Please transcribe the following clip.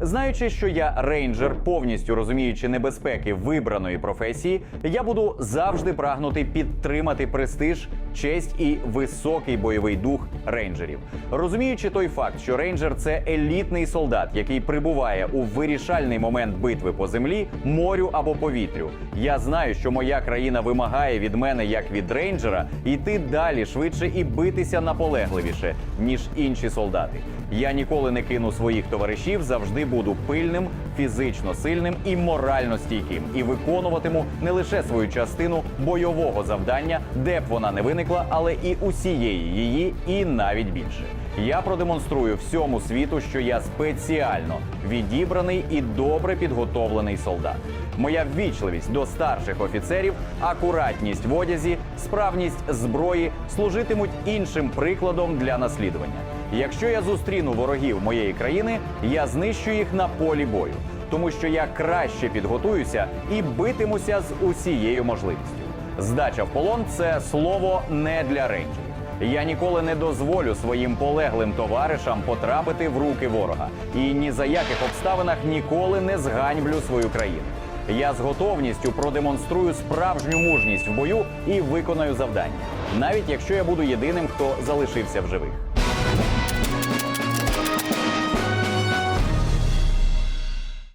Знаючи, що я рейнджер, повністю розуміючи небезпеки вибраної професії, я буду завжди прагнути підтримати престиж, честь і високий бойовий дух рейнджерів. Розуміючи той факт, що рейнджер це елітний солдат, який прибуває у вирішальний момент битви по землі, морю або повітрю. Я знаю, що моя країна вимагає від мене, як від рейнджера, йти далі швидше і битися наполегливіше, ніж інші солдати. Я ніколи не кину своїх товаришів, завжди буду пильним, фізично сильним і морально стійким, і виконуватиму не лише свою частину бойового завдання, де б вона не виникла, але і усієї її, і навіть більше. Я продемонструю всьому світу, що я спеціально відібраний і добре підготовлений солдат. Моя ввічливість до старших офіцерів, акуратність в одязі, справність зброї служитимуть іншим прикладом для наслідування. Якщо я зустріну ворогів моєї країни, я знищу їх на полі бою, тому що я краще підготуюся і битимуся з усією можливістю. Здача в полон це слово не для речі. Я ніколи не дозволю своїм полеглим товаришам потрапити в руки ворога і ні за яких обставинах ніколи не зганьблю свою країну. Я з готовністю продемонструю справжню мужність в бою і виконаю завдання, навіть якщо я буду єдиним, хто залишився в живих.